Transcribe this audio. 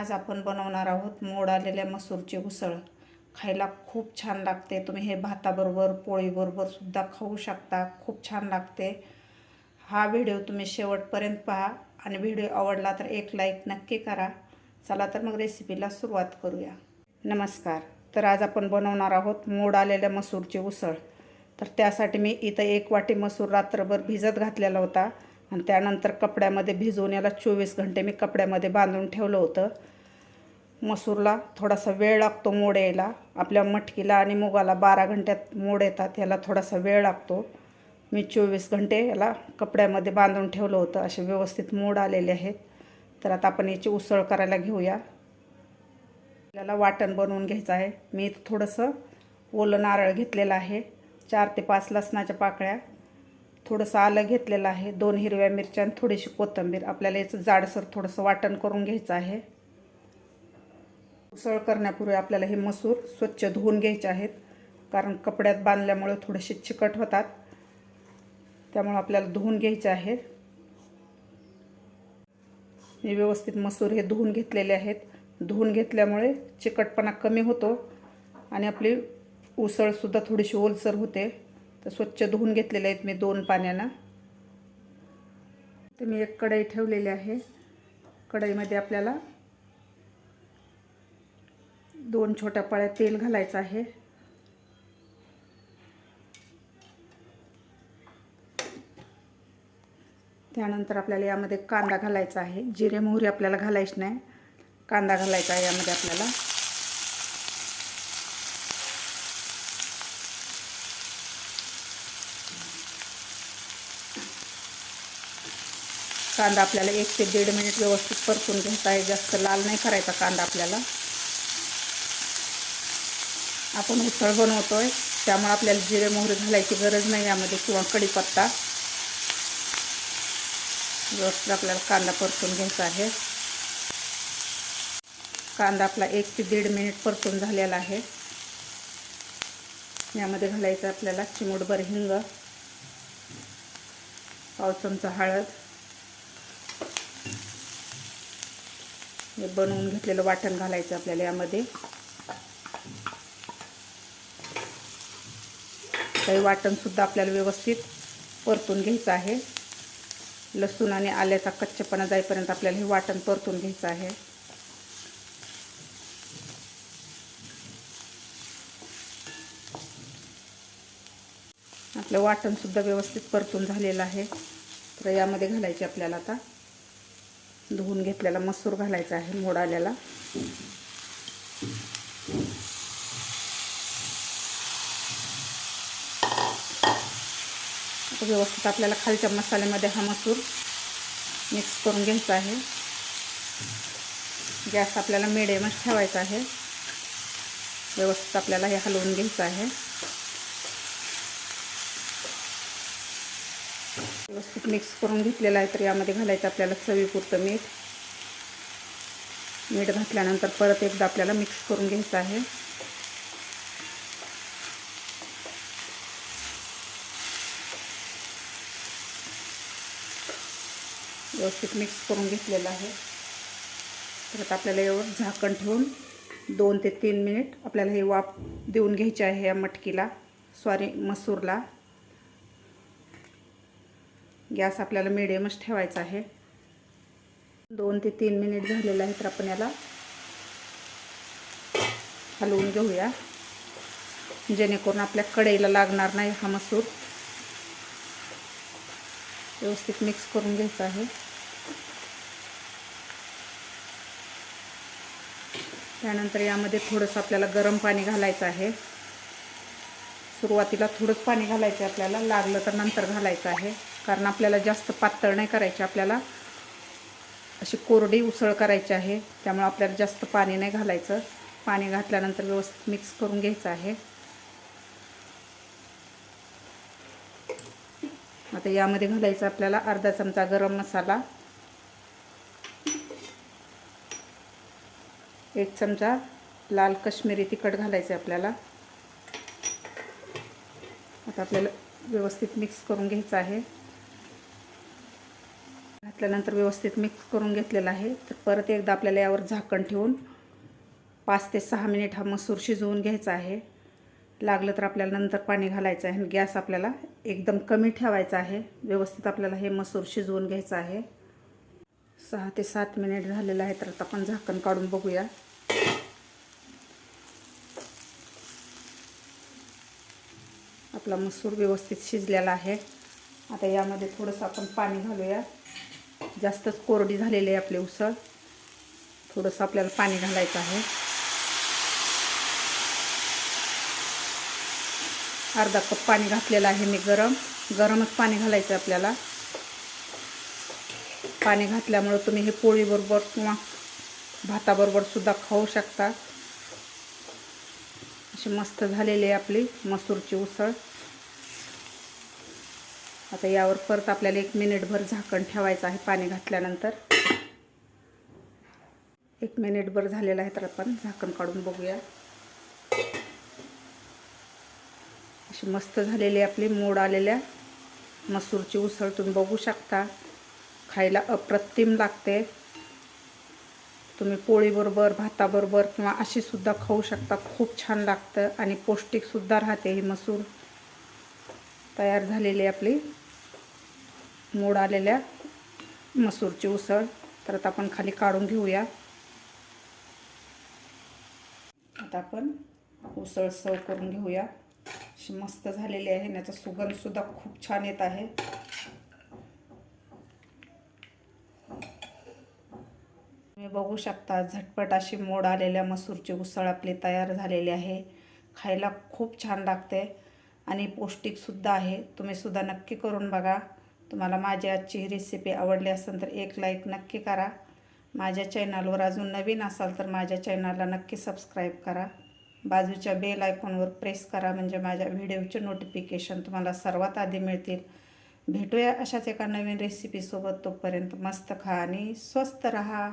आज आपण बनवणार आहोत मोड आलेल्या मसूरची उसळ. खायला खूप छान लागते. तुम्ही हे भाताबरोबर पोळीबरोबर सुद्धा खाऊ शकता. खूप छान लागते. हा व्हिडिओ तुम्ही शेवटपर्यंत पहा आणि व्हिडिओ आवडला तर एक लाईक नक्की करा. चला तर मग रेसिपीला सुरुवात करूया. नमस्कार. तर आज आपण बनवणार आहोत मोड आलेल्या मसूरची उसळ. तर त्यासाठी मी इथं एक वाटी मसूर रात्रभर भिजत घातलेला होता. आणि त्यानंतर कपड्यामध्ये भिजवून याला चोवीस घंटे मी कपड्यामध्ये बांधून ठेवलं होतं. मसूरला थोडासा वेळ लागतो मोड यायला. आपल्या मटकीला आणि मुगाला बारा घंट्यात मोड येतात याला थोडासा वेळ लागतो. मी चोवीस घंटे याला कपड्यामध्ये बांधून ठेवलं होतं. असे व्यवस्थित मोड आलेले आहेत. तर आता आपण याची उसळ करायला घेऊया. आपल्याला वाटण बनवून घ्यायचं आहे. मी इथं थोडंसं ओलं नारळ घेतलेलं आहे. चार ते पाच लसणाच्या पाकळ्या. थोडंसं आलं घेतलेलं आहे. दोन हिरव्या मिरच्या आणि थोडीशी कोथिंबीर. आपल्याला याचं जाडसर थोडंसं वाटण करून घ्यायचं आहे. उसळ करण्यापूर्वी आपल्याला हे मसूर स्वच्छ धुवून घ्यायचे आहेत. कारण कपड्यात बांधल्यामुळे थोडेसे चिकट होतात. त्यामुळे आपल्याला धुवून घ्यायचे आहे. मी व्यवस्थित मसूर हे धुवून घेतलेले आहेत. धुवून घेतल्यामुळे चिकटपणा कमी होतो आणि आपली उसळसुद्धा थोडीशी ओलसर होते. तर स्वच्छ धुवून घेतलेले आहेत मी दोन पाण्यानं. तर मी एक कढई ठेवलेली आहे. कढईमध्ये आपल्याला दोन छोट्या पाळ्या तेल घालायचं आहे. त्यानंतर आपल्याला यामध्ये कांदा घालायचा आहे. जिरे मोहरी आपल्याला घालायची नाही. कांदा घालायचा आहे यामध्ये आपल्याला. कांदा आपल्याला एक ते दीड मिनिट व्यवस्थित परतून घ्यायचा आहे. जास्त लाल नाही करायचा कांदा आपल्याला. आपण उसळ आहे त्यामुळे आपल्याला जिरे मोहरी घालायची गरज नाही यामध्ये किंवा कढीपत्ता. व्यवस्थित आपल्याला कांदा परतून घ्यायचा आहे. कांदा आपला एक ते दीड मिनिट परतून झालेला आहे. यामध्ये घालायचं आपल्याला चिमूटभर हिंग पाव चमचा हळद हे बनवून घेतलेलं वाटण घालायचं आपल्याला यामध्ये. काही वाटणसुद्धा आपल्याला व्यवस्थित परतून घ्यायचं आहे. लसूण आणि आल्याचा कच्चेपणा जाईपर्यंत आपल्याला हे वाटण परतून घ्यायचं आहे. आपलं वाटणसुद्धा व्यवस्थित परतून झालेलं आहे. तर यामध्ये घालायचे आपल्याला आता. धुवून घेतलेला मसूर घालायचा आहे मोड आल्याला व्यवस्थित आपल्याला खालच्या मसाल्यामध्ये हा मसूर मिक्स करून घ्यायचा आहे. गॅस आपल्याला मिडियमच ठेवायचा आहे. व्यवस्थित आपल्याला हे हलवून घ्यायचं आहे. व्यवस्थित मिक्स करून घेतलेलं आहे तर यामध्ये घालायचं आपल्याला चवीपुरतं मीठ. मीठ घातल्यानंतर परत एकदा आपल्याला मिक्स करून घ्यायचं आहे. व्यवस्थित मिक्स करून घेतलेलं आहे. परत आपल्याला एवढं झाकण ठेवून दोन ते तीन मिनिट आपल्याला हे वाफ देऊन घ्यायचे आहे या मटकीला. सॉरी मसूरला. गॅस आपल्याला मिडियमच ठेवायचा आहे. दोन ते तीन मिनिट झालेलं आहे तर आपण याला. हलवून घेऊया. जेणेकरून आपल्या कढईला लागणार नाही हा मसूर. व्यवस्थित मिक्स करून घ्यायचा आहे. त्यानंतर यामध्ये थोडंसं आपल्याला गरम पाणी घालायचं आहे. सुरुवातीला थोडंच पाणी घालायचं आहे आपल्याला. लागलं तर नंतर घालायचं आहे. कारण आपल्याला जास्त पातळ नाही करायची आपल्याला अशी कोरडी उसळ करायची आहे त्यामुळे आपल्याला जास्त पाणी नाही घालायचं. पाणी घातल्यानंतर व्यवस्थित मिक्स करून घ्यायचं आहे. आता यामध्ये घालायचं आपल्याला अर्धा चमचा गरम मसाला एक चमचा लाल कश्मीरी तिखट घालायचं आहे आपल्याला. आता आपल्याला व्यवस्थित मिक्स करून घ्यायचं आहे. घातल्यानंतर व्यवस्थित मिक्स करून घेतलेला आहे. तर परत एकदा आपल्याला यावर झाकण ठेवून पाच ते सहा मिनिट हा मसूर शिजवून घ्यायचा आहे. लागलं तर आपल्याला नंतर पाणी घालायचं आहे आणि गॅस आपल्याला एकदम कमी ठेवायचा आहे. व्यवस्थित आपल्याला हे मसूर शिजवून घ्यायचं आहे. सहा ते सात मिनिट झालेलं आहे तर आता आपण झाकण काढून बघूया. आपला मसूर व्यवस्थित शिजलेला आहे. आता यामध्ये थोडंसं आपण पाणी घालूया. जास्तच कोरडी झालेली आहे आपली उसळ. थोडंसं आपल्याला पाणी घालायचं आहे. अर्धा कप पाणी घातलेलं आहे मी गरम. गरमच पाणी घालायचं आहे आपल्याला. पाणी घातल्यामुळं तुम्ही हे पोळीबरोबर किंवा भाताबरोबर सुद्धा खाऊ शकता. अशी मस्त झालेली आहे आपली मसूरची उसळ. आता यावर परत आपल्याला एक मिनिटभर झाकण ठेवायचं आहे पाणी घातल्यानंतर. एक मिनिटभर झालेलं आहे तर आपण झाकण काढून बघूया. अशी मस्त झालेली आपली मोड आलेल्या. मसूरची उसळ तुम्ही बघू शकता. खायला अप्रतिम लागते. तुम्ही पोळीबरोबर भाताबरोबर किंवा अशी सुद्धा खाऊ शकता. खूप छान लागतं आणि पौष्टिकसुद्धा राहते ही मसूर. तयार झालेली आपली. मोड आलेल्या मसूरची उसळ. तर आता आपण खाली काढून घेऊया. आता आपण उसळ सर्व करून घेऊया. अशी मस्त झालेली आहे. याचा सुगंधसुद्धा खूप छान येत आहे. तुम्ही बघू शकता झटपट अशी मोड आलेल्या मसूरची उसळ आपली तयार झालेली आहे. खायला खूप छान लागते. आणि पौष्टिकसुद्धा आहे. तुम्ही सुद्धा नक्की करून बघा. तुम्हाला माझी आजची ही रेसिपी आवडली असेल तर एक लाईक नक्की करा. माझ्या चॅनलवर अजून नवीन असाल तर माझ्या चॅनलला नक्की सबस्क्राईब करा. बाजूच्या बेल आयकॉनवर प्रेस करा म्हणजे माझ्या व्हिडिओचे नोटिफिकेशन तुम्हाला सर्वात आधी मिळतील. भेटूया अशाच एका नवीन रेसिपीसोबत तोपर्यंत मस्त खा आणि स्वस्त रहा.